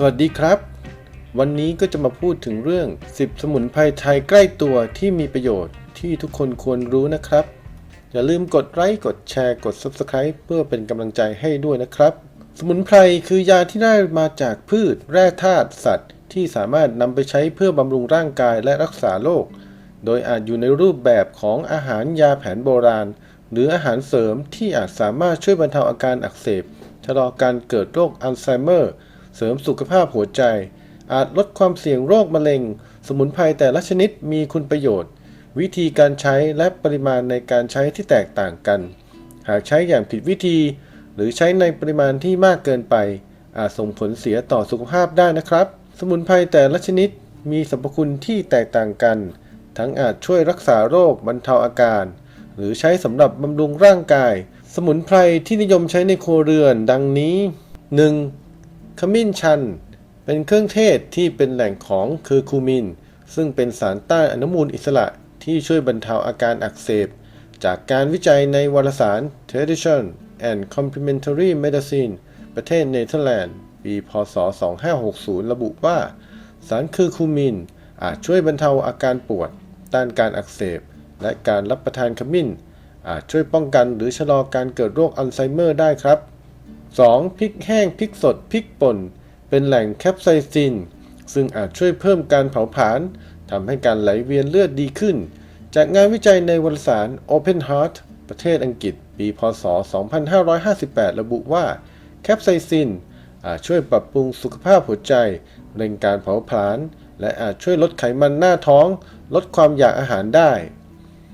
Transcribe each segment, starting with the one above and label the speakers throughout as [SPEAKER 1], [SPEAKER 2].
[SPEAKER 1] สวัสดีครับ วันนี้ก็จะมาพูดถึงเรื่อง 10 สมุนไพรไทยใกล้ตัวที่มีประโยชน์ที่ทุกคนควรรู้นะครับ อย่าลืมกดไลค์กดแชร์กด Subscribe เพื่อเป็นกำลังใจให้ด้วยนะครับ สมุนไพรคือยาที่ได้มาจากพืช แร่ธาตุสัตว์ ที่สามารถนำไปใช้เพื่อบำรุงร่างกายและรักษาโรคโดยอาจอยู่ในรูปแบบของอาหารยาแผนโบราณ หรืออาหารเสริมที่อาจสามารถช่วยบรรเทาอาการอักเสบชะลอการเกิดโรคอัลไซเมอร์ เสริมสุขภาพหัวใจ อาจลดความเสี่ยงโรคมะเร็ง สมุนไพรแต่ละชนิดมีคุณประโยชน์ วิธีการใช้และปริมาณในการใช้ที่แตกต่างกัน หากใช้อย่างผิดวิธี หรือใช้ในปริมาณที่มากเกินไป อาจส่งผลเสียต่อสุขภาพได้นะครับ สมุนไพรแต่ละชนิดมีสรรพคุณที่แตกต่างกัน ทั้งอาจช่วยรักษาโรคบรรเทาอาการ หรือใช้สำหรับบำรุงร่างกาย สมุนไพรที่นิยมใช้ในครัวเรือนดังนี้ 1. ขมิ้นชัน เป็นเครื่องเทศที่เป็นแหล่งของเคอร์คูมิน ซึ่งเป็นสารต้านอนุมูลอิสระที่ช่วยบรรเทาอาการอักเสบ จากการวิจัยในวารสาร Tradition and Complementary Medicine ประเทศเนเธอร์แลนด์ ปี พศ 2560 ระบุว่า สารเคอร์คูมิน อาจช่วยบรรเทาอาการปวด ต้านการอักเสบ และการรับประทานขมิ้น อาจช่วยป้องกันหรือชะลอการเกิดโรคอัลไซเมอร์ได้ครับ 2. พริกแห้งพริกสดพริกป่น เป็นแหล่งแคปไซซิน ซึ่งอาจช่วยเพิ่มการเผาผลาญทำให้การไหลเวียนเลือดดีขึ้น จากงานวิจัยในวารสาร Open Heart ประเทศอังกฤษ ปี พศ 2558 ระบุว่า แคปไซซิน อาจช่วยปรับปรุงสุขภาพหัวใจ เร่งการเผาผลาญ และอาจช่วยลดไขมันหน้าท้อง ลดความอยากอาหารได้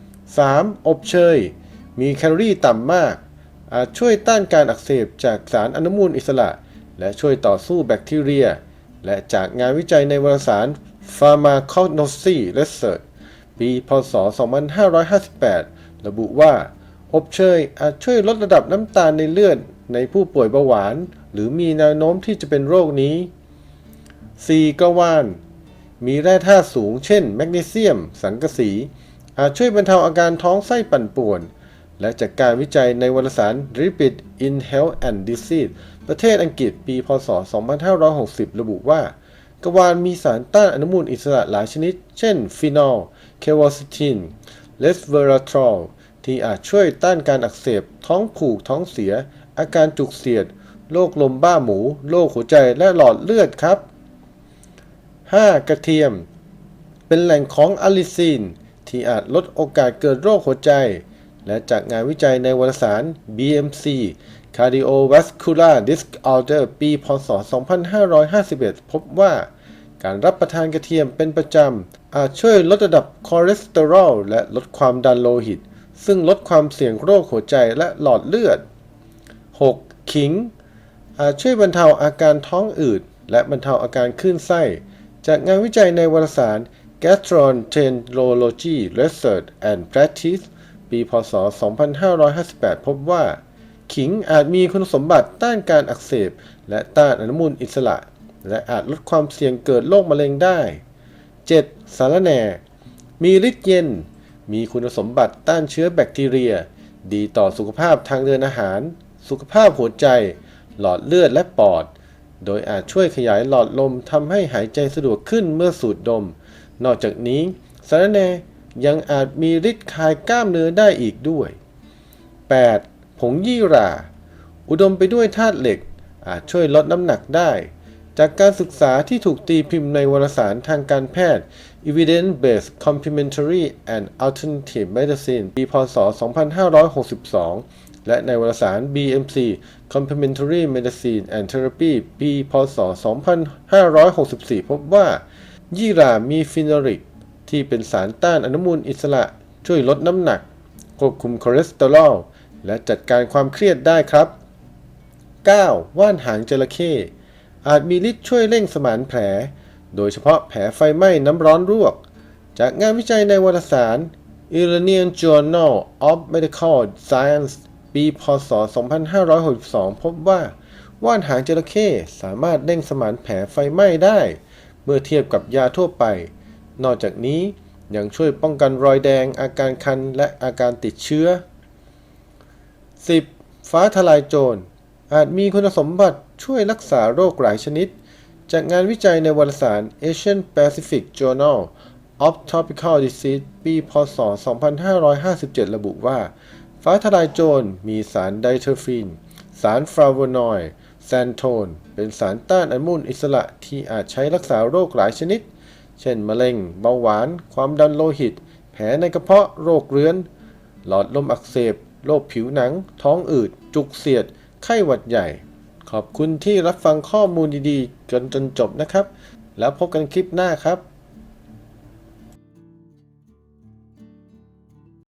[SPEAKER 1] 3. อบเชย มีแคลอรี่ต่ำมาก อาจช่วยต้านการอักเสบจากสารอนุมูลอิสระ และช่วยต่อสู้แบคทีเรีย และจากงานวิจัยในวารสาร Pharmacognosy Research ปี พศ 2558 ระบุว่า อบเชยอาจช่วยลดระดับน้ำตาลในเลือดในผู้ป่วยเบาหวาน หรือมีแนวโน้มที่จะเป็นโรคนี้ 4. กระวาน มีแร่ธาตุสูงเช่น แมกนีเซียม สังกะสี อาจช่วยบรรเทาอาการท้องไส้ปั่นป่วน และจากการวิจัยในวารสาร Rapid in Health and Disease ประเทศอังกฤษปี พศ 2560 ระบุว่ากระวานมีสารต้านอนุมูลอิสระหลายชนิด เช่นฟีนอล เควอซิทิน เลสเวอราทรอล ที่อาจช่วยต้านการอักเสบ ท้องผูก ท้องเสีย อาการจุกเสียด โรคลมบ้าหมู โรคหัวใจและหลอดเลือดครับ 5. กระเทียม เป็นแหล่งของอะลิซีนที่อาจลดโอกาสเกิดโรคหัวใจ และจากงานวิจัยในวารสาร BMC Cardiovascular Disorder ปีพศ 2551 พบว่าการรับประทานกระเทียมเป็นประจำ อาจช่วยลดระดับคอเลสเตอรอลและลดความดันโลหิต ซึ่งลดความเสี่ยงโรคหัวใจและหลอดเลือด 6. ขิง อาจช่วยบรรเทาอาการท้องอืด และบรรเทาอาการคลื่นไส้ จากงานวิจัยในวารสาร Gastroenterology Research and Practice ปีพศ 2558 พบว่า ขิงอาจมีคุณสมบัติต้านการอักเสบ และต้านอนุมูลอิสระ และอาจลดความเสี่ยงเกิดโรคมะเร็งได้ 7. สารแหน่ มีฤทธิ์เย็น มีคุณสมบัติต้านเชื้อแบคทีเรีย ดีต่อสุขภาพทางเดินอาหาร สุขภาพหัวใจ หลอดเลือดและปอด โดยอาจช่วยขยายหลอดลมทำให้หายใจสะดวกขึ้นเมื่อสูดดม นอกจากนี้สารแหน่ ยังอาจมีฤทธิ์คลายกล้ามเนื้อได้อีกด้วย 8. ผงยี่หร่า อุดมไปด้วยธาตุเหล็ก อาจช่วยลดน้ำหนักได้ จากการศึกษาที่ถูกตีพิมพ์ในวารสารทางการแพทย์ Evidence-Based Complementary and Alternative Medicine ปี พศ 2562 และในวารสาร BMC Complementary Medicine and Therapy ปี พศ 2564 พบว่า ยี่หร่ามีฟินอริก ที่เป็นสารต้านอนุมูลอิสระ ช่วยลดน้ำหนัก ควบคุมคอเลสเตอรอล และจัดการความเครียดได้ครับ 9. ว่านหางจระเข้อาจมีฤทธิ์ช่วยเร่งสมานแผล โดยเฉพาะแผลไฟไหม้น้ำร้อนรวก จากงานวิจัยในวารสาร Iranian Journal of Medical Science ปี พศ 2562 พบว่า ว่านหางจระเข้สามารถเร่งสมานแผลไฟไหม้ได้ เมื่อเทียบกับยาทั่วไป นอกจากนี้ยังช่วยป้องกันรอยแดง อาการคันและอาการติดเชื้อ 10. ฟ้าทลายโจร อาจมีคุณสมบัติช่วยรักษาโรคหลายชนิด จากงานวิจัยในวารสาร Asian Pacific Journal of Tropical Disease ปีพศ 2557 ระบุว่า ฟ้าทลายโจรมีสารไดเทอร์ฟีนสารฟลาโวนอยด์แซนโทน เป็นสารต้านอนุมูลอิสระที่อาจใช้รักษาโรคหลายชนิด เช่น มะเร็ง เบาหวาน ความดันโลหิต แผลในกระเพาะ โรคเรื้อน หลอดลมอักเสบ โรคผิวหนัง ท้องอืด จุกเสียด ไข้หวัดใหญ่ ขอบคุณที่รับฟังข้อมูลดีๆจนจนจบนะครับ แล้วพบกันคลิปหน้าครับ